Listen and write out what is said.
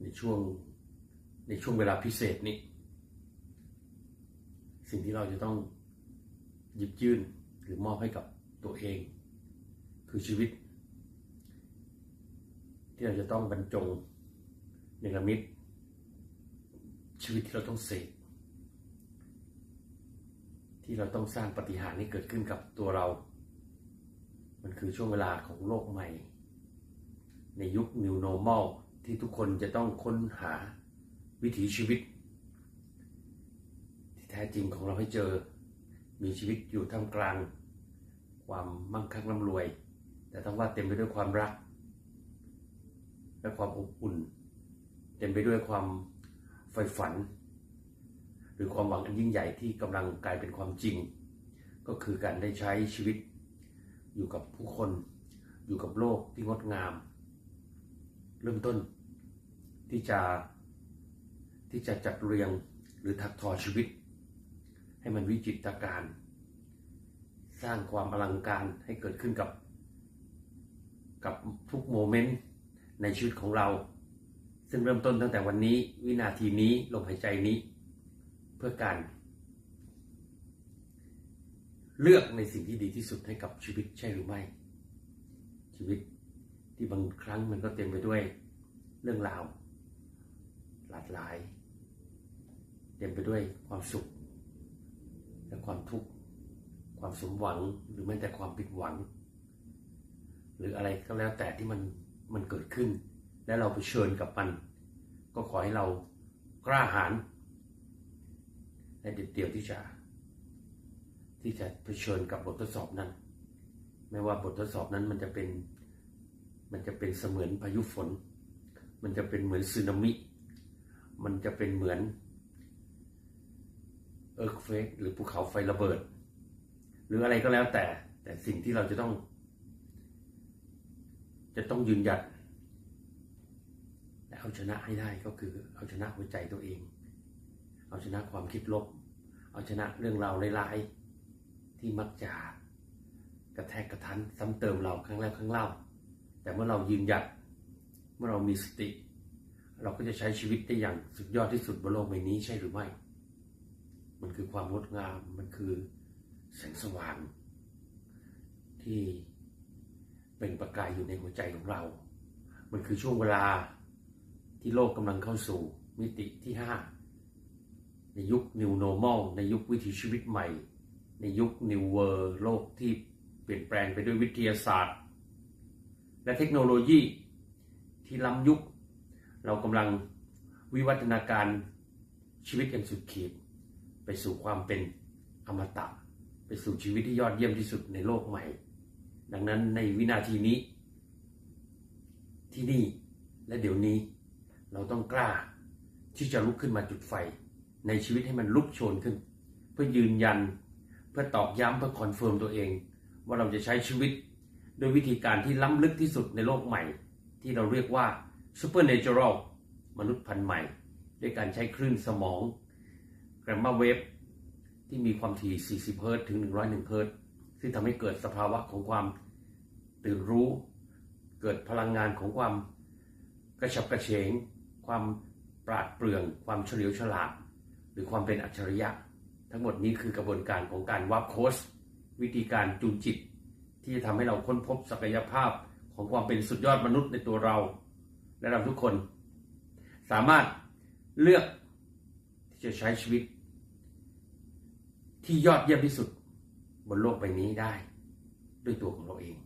ในช่วงในช่วงเวลาพิเศษนี้ สิ่งที่เราจะต้องหยิบยื่นหรือมอบให้กับตัวเอง คือชีวิต ที่เราจะต้องบรรจงเนรมิตชีวิตที่เราต้องเสกที่เราต้องสร้างปฏิหารย์ให้เกิดขึ้นกับตัวเรา มันคือช่วงเวลาของโลกใหม่ ในยุค New Normal ที่ทุกคนจะต้องค้นหาวิถีชีวิต ที่แท้จริงของเราให้เจอ มีชีวิตอยู่ท่ามกลาง ความมั่งคั่งร่ำรวย แต่ต้องว่าเต็มไปด้วยความรัก และความอบอุ่น เต็มไปด้วยความใฝ่ฝัน หรือความหวังอันยิ่งใหญ่ที่กำลังกลายเป็นความจริง ก็คือการได้ใช้ชีวิต อยู่กับผู้คน อยู่กับโลกที่งดงาม เริ่มต้น ที่จะที่จะจัดเรียงหรือถักทอชีวิต ให้มันวิจิตรการ สร้างความอลังการให้เกิดขึ้นกับ กับทุกโมเมนต์ในชีวิตของเรา ซึ่งเริ่มต้นตั้งแต่วันนี้วินาทีนี้ลมหายใจนี้ เพื่อการ เลือกในสิ่งที่ดีที่สุดให้กับชีวิตใช่หรือไม่ ชีวิต ที่บางครั้งมันก็เต็มไปด้วยเรื่องราว หลากหลาย เต็มไปด้วยความสุข และความทุกข์ความสมหวังหรือแม้แต่ความผิดหวัง หรืออะไรก็แล้วแต่ที่มันมันเกิดขึ้น และเราเผชิญกับมัน ก็ขอให้เรากล้าหาญและเด็ดเดี่ยวที่จะที่จะเผชิญกับบททดสอบนั้น ไม่ว่าบททดสอบนั้นมันจะเป็น มันจะเป็นเสมือนพายุฝน มันจะเป็นเหมือนสึนามิ มันจะเป็นเหมือนเอิร์กเฟกหรือภูเขาไฟระเบิด หรืออะไรก็แล้วแต่ แต่สิ่งที่เราจะต้อง จะต้องยืนหยัดและเอาชนะให้ได้ก็คือ เอาชนะหัวใจตัวเอง เอาชนะความคิดลบ เอาชนะเรื่องราวร้ายๆที่มักจะกระแทกกระทันซ้ำเติมเราครั้งแล้วครั้งเล่า แต่เมื่อเรายืนหยัดเมื่อเรามีสติ เราก็จะใช้ชีวิตได้อย่างสุดยอดที่สุดบนโลกใบนี้ใช่หรือไม่ มันคือความงดงาม มันคือแสงสว่างที่เป็นประกายอยู่ในหัวใจของเรา มันคือช่วงเวลาที่โลกกำลังเข้าสู่มิติที่ห้าในยุค New Normal ในยุควิถีชีวิตใหม่ ในยุค New World โลกที่เปลี่ยนแปลงไปด้วยวิทยาศาสตร์ และเทคโนโลยีที่ล้ำยุค เรากำลังวิวัฒนาการชีวิตอย่างสุดขีด ไปสู่ความเป็นอมตะ ไปสู่ชีวิตที่ยอดเยี่ยมที่สุดในโลกใหม่ ดังนั้นในวินาทีนี้ ที่นี่และเดี๋ยวนี้ เราต้องกล้าที่จะลุกขึ้นมาจุดไฟ ในชีวิตให้มันลุกโชนขึ้น เพื่อยืนยัน เพื่อตอกย้ำเพื่อคอนเฟิร์มตัวเอง ว่าเราจะใช้ชีวิต ด้วยวิธีการที่ล้ำลึกที่สุดในโลกใหม่ ที่เราเรียกว่า supernatural มนุษย์พันธุ์ใหม่ ด้วยการใช้คลื่นสมองแกรมมาเวฟที่มีความถี่ 40 เฮิรตซ์ถึง 101 เฮิรตซ์ซึ่งทำให้เกิดสภาวะของความตื่นรู้ เกิดพลังงานของความกระฉับกระเฉง ความปราดเปรื่อง ความเฉลียวฉลาด หรือความเป็นอัจฉริยะ ทั้งหมดนี้คือกระบวนการของการวับโค้ชวิธีการจูนจิต ที่จะทำให้เราค้นพบศักยภาพของความเป็นสุดยอดมนุษย์ในตัวเรา และเราทุกคน สามารถเลือกที่จะใช้ชีวิต ที่ยอดเยี่ยมที่สุดบนโลกใบนี้ได้ ด้วยตัวของเราเอง